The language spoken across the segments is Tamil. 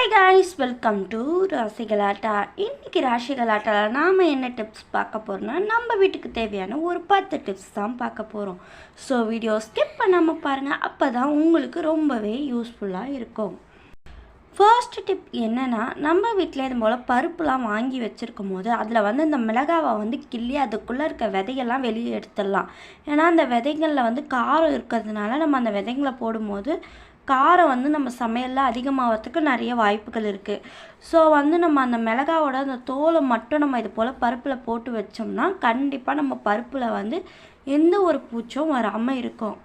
Hi guys welcome to Rasigalatta. இன்றைக்கி ராசிகளாட்டாவில் நாம் என்ன டிப்ஸ் பார்க்க போகிறோம்னா நம்ம வீட்டுக்கு தேவையான ஒரு பத்து டிப்ஸ் தான் பார்க்க போகிறோம் ஸோ வீடியோ ஸ்கிப் பண்ணாமல் பாருங்கள் அப்போ தான் உங்களுக்கு ரொம்பவே யூஸ்ஃபுல்லாக இருக்கும். ஃபர்ஸ்ட் டிப் என்னென்னா நம்ம வீட்டில் இது போல் பருப்புலாம் வாங்கி வச்சுருக்கும் போது அதில் வந்து இந்த மிளகாவை வந்து கிள்ளி அதுக்குள்ளே இருக்க விதையெல்லாம் வெளியே எடுத்துடலாம். ஏன்னா அந்த விதைகளில் வந்து காரம் இருக்கிறதுனால நம்ம அந்த விதைங்களை போடும்போது காரம் வந்து நம்ம சமையலில் அதிகமாகிறதுக்கு நிறைய வாய்ப்புகள் இருக்குது ஸோ வந்து நம்ம அந்த மிளகாவோட அந்த தோலை மட்டும் நம்ம இது போல் பருப்பில் போட்டு வச்சோம்னா கண்டிப்பாக நம்ம பருப்பில் வந்து எந்த ஒரு பூச்சும் வராமல் இருக்கும்.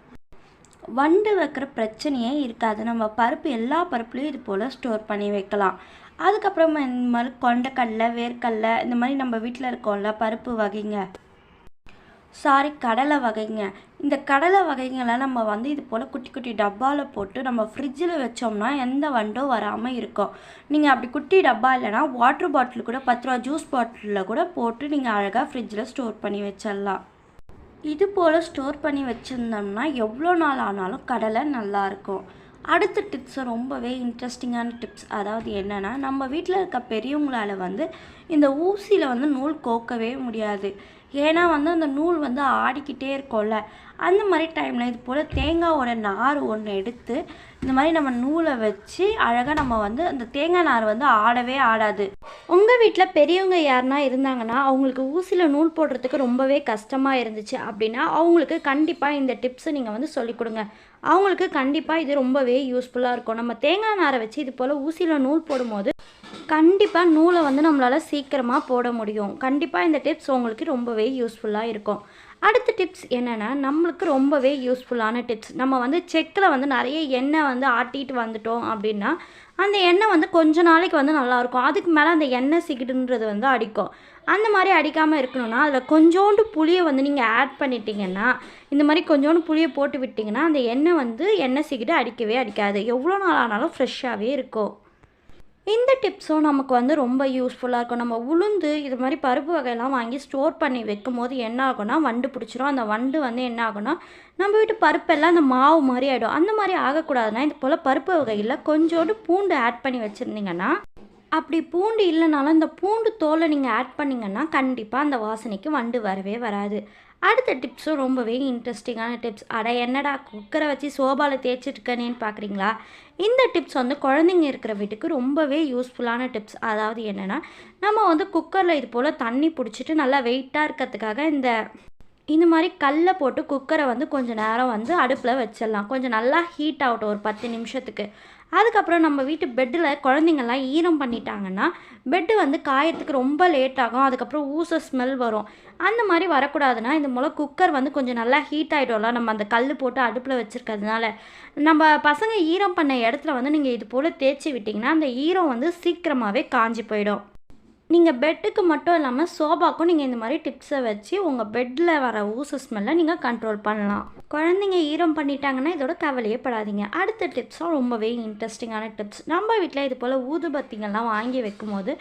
வண்டு வைக்கிற பிரச்சனையே இருக்காது. நம்ம பருப்பு எல்லா பருப்புலையும் இது போல் ஸ்டோர் பண்ணி வைக்கலாம். அதுக்கப்புறமா இந்த மாதிரி கொண்டக்கடலை வேர்க்கடலை இந்த மாதிரி நம்ம வீட்டில் இருக்கோம்ல பருப்பு வகைங்க. சாரி கடலை வகைங்க. இந்த கடலை வகைங்களை நம்ம வந்து இது போல் குட்டி குட்டி டப்பாவில் போட்டு நம்ம ஃப்ரிட்ஜில் வச்சோம்னா எந்த வண்டும் வராமல் இருக்கும். நீங்கள் அப்படி குட்டி டப்பா இல்லைனா வாட்டர் பாட்டில் கூட பத்து ரூபா ஜூஸ் பாட்டிலில் கூட போட்டு நீங்கள் அழகாக ஃப்ரிட்ஜில் ஸ்டோர் பண்ணி வச்சிடலாம். இது போல் ஸ்டோர் பண்ணி வச்சுருந்தோம்னா எவ்வளோ நாள் ஆனாலும் கடலை நல்லாயிருக்கும் அடுத்த டிப்ஸ் ரொம்பவே இன்ட்ரெஸ்டிங்கான டிப்ஸ் அதாவது என்னென்னா நம்ம வீட்டில் இருக்க பெரியவங்களால் வந்து இந்த ஊசியில் வந்து நூல் கோக்கவே முடியாது. ஏன்னா வந்து அந்த நூல் வந்து ஆடிக்கிட்டே இருக்கும்ல. அந்த மாதிரி டைமில் இது போல் தேங்காவோட நார் ஒன்று எடுத்து இந்த மாதிரி நம்ம நூலை வச்சு அழகாக நம்ம வந்து அந்த தேங்காய் நார் வந்து ஆடவே ஆடாது. உங்கள் வீட்டில் பெரியவங்க யாருனா இருந்தாங்கன்னா அவங்களுக்கு ஊசியில் நூல் போடுறதுக்கு ரொம்பவே கஷ்டமாக இருந்துச்சு அப்படின்னா அவங்களுக்கு கண்டிப்பாக இந்த டிப்ஸை நீங்கள் வந்து சொல்லிக் கொடுங்க. அவங்களுக்கு கண்டிப்பாக இது ரொம்பவே யூஸ்ஃபுல்லாக இருக்கும். நம்ம தேங்காய் நாரை வச்சு இது போல் ஊசியில் நூல் போடும்போது கண்டிப்பாக நூலை வந்து நம்மளால் சீக்கிரமாக போட முடியும். கண்டிப்பாக இந்த டிப்ஸ் உங்களுக்கு ரொம்பவே யூஸ்ஃபுல்லாக இருக்கும். அடுத்த டிப்ஸ் என்னென்னா நம்மளுக்கு ரொம்பவே யூஸ்ஃபுல்லான டிப்ஸ். நம்ம வந்து செக்கில் வந்து நிறைய எண்ணெய் வந்து ஆட்டிட்டு வந்துட்டோம் அப்படின்னா அந்த எண்ணெய் வந்து கொஞ்ச நாளைக்கு வந்து நல்லாயிருக்கும். அதுக்கு மேலே அந்த எண்ணெய் சிகிடுன்றது வந்து அடிக்கும். அந்த மாதிரி அடிக்காமல் இருக்கணும்னா அதில் கொஞ்சோண்டு புளியை வந்து நீங்கள் ஆட் பண்ணிட்டீங்கன்னா இந்த மாதிரி கொஞ்சோண்டு புளியை போட்டு விட்டிங்கன்னா அந்த எண்ணெய் வந்து எண்ணெய் சிக்கிட்டு அடிக்கவே அடிக்காது. எவ்வளோ நாள் ஆனாலும் ஃப்ரெஷ்ஷாகவே இருக்கும். இந்த டிப்ஸும் நமக்கு வந்து ரொம்ப யூஸ்ஃபுல்லாக இருக்கும். நம்ம உளுந்து இது மாதிரி பருப்பு வகையெல்லாம் வாங்கி ஸ்டோர் பண்ணி வைக்கும் போது என்ன ஆகும்னா வண்டு பிடிச்சிரும். அந்த வண்டு வந்து என்ன ஆகும்னா நம்ம வீட்டு பருப்பெல்லாம் அந்த மாவு மாதிரி ஆகிடும் அந்த மாதிரி ஆகக்கூடாதுன்னா இது போல் பருப்பு வகையில் கொஞ்சோண்டு பூண்டு ஆட் பண்ணி வச்சுருந்தீங்கன்னா அப்படி பூண்டு இல்லைனாலும் இந்த பூண்டு தோலை நீங்கள் ஆட் பண்ணிங்கன்னா கண்டிப்பாக அந்த வாசனைக்கு வண்டு வரவே வராது. அடுத்த டிப்ஸும் ரொம்பவே இன்ட்ரெஸ்டிங்கான டிப்ஸ் அட என்னடா குக்கரை வச்சு சோபாவில் தேய்ச்சிட்ருக்கனேன்னு பார்க்குறீங்களா இந்த டிப்ஸ் வந்து குழந்தைங்க இருக்கிற வீட்டுக்கு ரொம்பவே யூஸ்ஃபுல்லான டிப்ஸ் அதாவது என்னென்னா நம்ம வந்து குக்கரில் இது போல் தண்ணி பிடிச்சிட்டு நல்லா வெயிட்டாக இருக்கிறதுக்காக இந்த இந்த மாதிரி கல்லை போட்டு குக்கரை வந்து கொஞ்சம் நேரம் வந்து அடுப்பில் வச்சிடலாம். கொஞ்சம் நல்லா ஹீட் ஆகட்டும் ஒரு பத்து நிமிஷத்துக்கு. அதுக்கப்புறம் நம்ம வீட்டு பெட்டில் குழந்தைங்கள்லாம் ஈரம் பண்ணிட்டாங்கன்னா பெட்டு வந்து காயத்துக்கு ரொம்ப லேட் ஆகும். அதுக்கப்புறம் ஊச ஸ்மெல் வரும். அந்த மாதிரி வரக்கூடாதுன்னா இந்த மூலம் குக்கர் வந்து கொஞ்சம் நல்லா ஹீட் ஆகிடும்ல நம்ம அந்த கல் போட்டு அடுப்பில் வச்சுருக்கிறதுனால. நம்ம பசங்க ஈரம் பண்ண இடத்துல வந்து நீங்கள் இது போல் தேய்ச்சி விட்டிங்கன்னா அந்த ஈரம் வந்து சீக்கிரமாகவே காஞ்சி போயிடும். நீங்கள் பெட்டுக்கு மட்டும் இல்லாமல் சோபாக்கும் நீங்கள் இந்த மாதிரி டிப்ஸை வச்சு உங்கள் பெட்டில் வர ஊச ஸ்மெல்லை நீங்கள் கண்ட்ரோல் பண்ணலாம். குழந்தைங்க ஈரம் பண்ணிட்டாங்கன்னா இதோட கவலையே படாதீங்க. அடுத்த டிப்ஸும் ரொம்பவே இன்ட்ரெஸ்டிங்கான டிப்ஸ் நம்ம வீட்டில் இது போல் ஊதுபத்திங்கள்லாம் வாங்கி வைக்கும்போது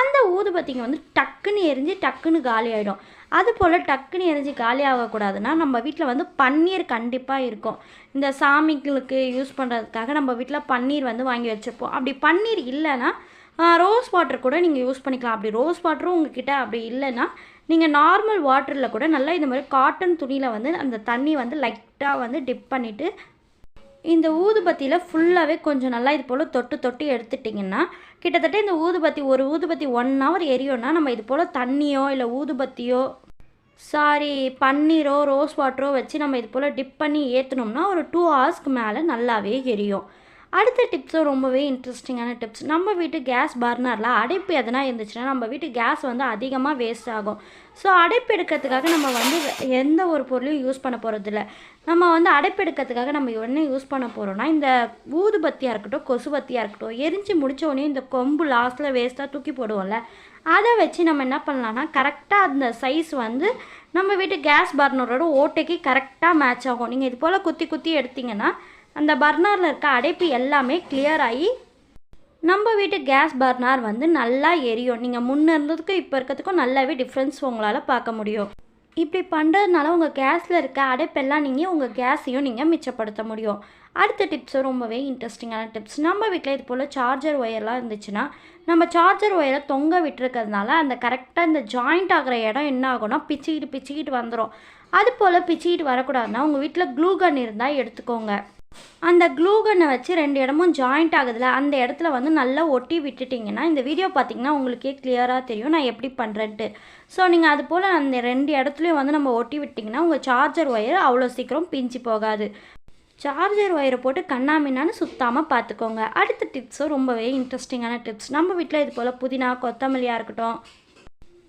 அந்த ஊதுபத்திங்க வந்து டக்குன்னு எரிஞ்சு டக்குன்னு காலி ஆகிடும் அது போல் டக்குன்னு எரிஞ்சு காலி ஆகக்கூடாதுன்னா நம்ம வீட்டில் வந்து பன்னீர் கண்டிப்பாக இருக்கும். இந்த சாமிகளுக்கு யூஸ் பண்ணுறதுக்காக நம்ம வீட்டில் பன்னீர் வந்து வாங்கி வச்சுருப்போம். அப்படி பன்னீர் இல்லைன்னா ரோஸ் வாட்டர் கூட நீங்கள் யூஸ் பண்ணிக்கலாம். அப்படி ரோஸ் வாட்டரும் உங்ககிட்ட அப்படி இல்லைன்னா நீங்கள் நார்மல் வாட்டரில் கூட நல்லா இந்த மாதிரி காட்டன் துணியில் வந்து அந்த தண்ணி வந்து லைட்டாக வந்து டிப் பண்ணிவிட்டு இந்த ஊதுபத்தியில் ஃபுல்லாகவே கொஞ்சம் நல்லா இது போல் தொட்டு தொட்டு எடுத்துட்டிங்கன்னா கிட்டத்தட்ட இந்த ஊதுபத்தி ஒரு ஊதுபத்தி ஒன் ஹவர் எரியும்னா நம்ம இது போல் தண்ணியோ இல்லை ஊதுபத்தியோ சாரி பன்னீரோ ரோஸ் வாட்டரோ வச்சு நம்ம இது போல் டிப் பண்ணி ஏற்றினோம்னா ஒரு டூ ஹவர்ஸ்க்கு மேலே நல்லாவே எரியும். அடுத்த டிப்ஸும் ரொம்பவே இன்ட்ரெஸ்டிங்கான டிப்ஸ் நம்ம வீட்டு கேஸ் பர்னரில் அடைப்பு எதனா இருந்துச்சுன்னா நம்ம வீட்டு கேஸ் வந்து அதிகமாக வேஸ்ட் ஆகும். ஸோ அடைப்பு எடுக்கிறதுக்காக நம்ம வந்து எந்த ஒரு பொருளையும் யூஸ் பண்ண போகிறதில்ல நம்ம வந்து அடைப்பு எடுக்கிறதுக்காக நம்ம என்ன யூஸ் பண்ண போகிறோம்னா இந்த ஊதுபத்தியாக இருக்கட்டும் கொசுபத்தியாக இருக்கட்டும் எரிஞ்சு முடித்தோடனே இந்த கொம்பு லாஸ்ட்டில் வேஸ்ட்டாக தூக்கி போடுவோம்ல அதை வச்சு நம்ம என்ன பண்ணலான்னா கரெக்டாக அந்த சைஸ் வந்து நம்ம வீட்டு கேஸ் பர்னரோட ஓட்டைக்கு கரெக்டாக மேட்ச் ஆகும். நீங்கள் இது போல் குத்தி குத்தி எடுத்திங்கன்னா அந்த பர்னரில் இருக்க அடைப்பு எல்லாமே கிளியர் ஆகி நம்ம வீட்டு கேஸ் பர்னர் வந்து நல்லா எரியும். நீங்கள் முன்னே இருந்ததுக்கும் இப்போ இருக்கிறதுக்கும் நல்லாவே டிஃப்ரென்ஸ் உங்களால் பார்க்க முடியும். இப்படி பண்ணுறதுனால உங்கள் கேஸில் இருக்க அடைப்பெல்லாம் நீங்கள் உங்கள் கேஸையும் நீங்கள் மிச்சப்படுத்த முடியும். அடுத்த டிப்ஸும் ரொம்பவே இன்ட்ரெஸ்டிங்கான டிப்ஸ் நம்ம வீட்டில் இது போல் சார்ஜர் ஒயர்லாம் இருந்துச்சுன்னா நம்ம சார்ஜர் ஒயரை தொங்க விட்டுருக்கிறதுனால அந்த கரெக்டாக இந்த ஜாயிண்ட் ஆகிற இடம் என்ன ஆகும்னா பிச்சுக்கிட்டு பிச்சுக்கிட்டு வந்துடும் அது போல் பிச்சுக்கிட்டு வரக்கூடாதுன்னா உங்கள் வீட்டில் க்ளூ கன் இருந்தால் எடுத்துக்கோங்க. அந்த க்ளூ கன்னை வச்சு ரெண்டு இடமும் ஜாயிண்ட் ஆகுதுல அந்த இடத்துல வந்து நல்லா ஒட்டி விட்டுட்டிங்கன்னா இந்த வீடியோ பார்த்தீங்கன்னா உங்களுக்கே கிளியராக தெரியும் நான் எப்படி பண்ணுறேன்ட்டு ஸோ நீங்கள் அது போல் அந்த ரெண்டு இடத்துலையும் வந்து நம்ம ஒட்டி விட்டிங்கன்னா உங்கள் சார்ஜர் ஒயர் அவ்வளோ சீக்கிரம் பிஞ்சு போகாது. சார்ஜர் ஒயரை போட்டு கண்ணாமின்னான்னு சுத்தாமல் பார்த்துக்கோங்க. அடுத்த டிப்ஸும் ரொம்பவே இன்ட்ரெஸ்டிங்கான டிப்ஸ் நம்ம வீட்டில் இது போல் புதினா கொத்தமல்லியாக இருக்கட்டும்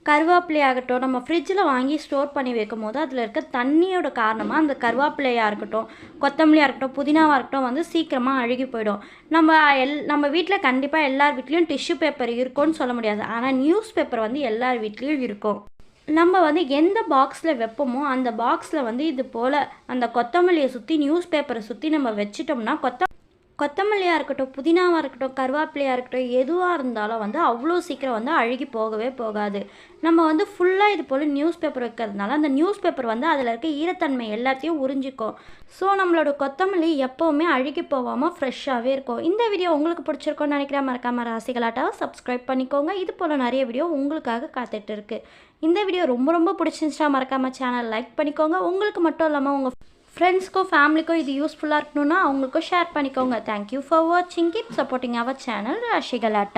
கருவேப்பிலையாகட்டும் நம்ம ஃப்ரிட்ஜில் வாங்கி ஸ்டோர் பண்ணி வைக்கும் போது அதில் இருக்க தண்ணியோட காரணமாக அந்த கருவேப்பிலையாக இருக்கட்டும் கொத்தமல்லியாக இருக்கட்டும் புதினாவாக இருக்கட்டும் வந்து சீக்கிரமாக அழுகி போயிடும். நம்ம எல் நம்ம வீட்டில் கண்டிப்பாக எல்லார் வீட்லேயும் டிஷ்யூ பேப்பர் இருக்கும்னு சொல்ல முடியாது. ஆனால் நியூஸ் பேப்பர் வந்து எல்லார் வீட்லேயும் இருக்கும். நம்ம வந்து எந்த பாக்ஸில் வைப்போமோ அந்த பாக்ஸில் வந்து இது போல் அந்த கொத்தமல்லியை சுற்றி நியூஸ் பேப்பரை சுற்றி நம்ம வச்சிட்டோம்னா கொத்த கொத்தமல்லியாக இருக்கட்டும் புதினாவாக இருக்கட்டும் கருவேப்பிலையாக இருக்கட்டும் எதுவாக இருந்தாலும் வந்து அவ்வளோ சீக்கிரம் வந்து அழுகி போகவே போகாது. நம்ம வந்து ஃபுல்லாக இது போல் நியூஸ் பேப்பர் வைக்கிறதுனால அந்த நியூஸ் பேப்பர் வந்து அதில் இருக்க ஈரத்தன்மை எல்லாத்தையும் உறிஞ்சிக்கும். ஸோ நம்மளோட கொத்தமல்லி எப்போவுமே அழுகி போகாமல் ஃப்ரெஷ்ஷாகவே இருக்கும். இந்த வீடியோ உங்களுக்கு பிடிச்சிருக்கோன்னு நினைக்கிறேன். மறக்காமல் ராசிகளாட்டாவை சப்ஸ்கிரைப் பண்ணிக்கோங்க. இது போல் நிறைய வீடியோ உங்களுக்காக காத்துட்டு இருக்குது இந்த வீடியோ ரொம்ப ரொம்ப பிடிச்சிருந்துச்சா மறக்காமல் சேனல் லைக் பண்ணிக்கோங்க. உங்களுக்கு மட்டும் இல்லாமல் உங்கள் ஃப்ரெண்ட்ஸ்க்கும் ஃபேமிலிக்கும் இது யூஸ்ஃபுல்லாக இருக்கணும்னா அவங்களுக்கும் ஷேர் பண்ணிக்கோங்க. தேங்க்யூ ஃபார் வாட்சிங் keep supporting our channel Rasigalatta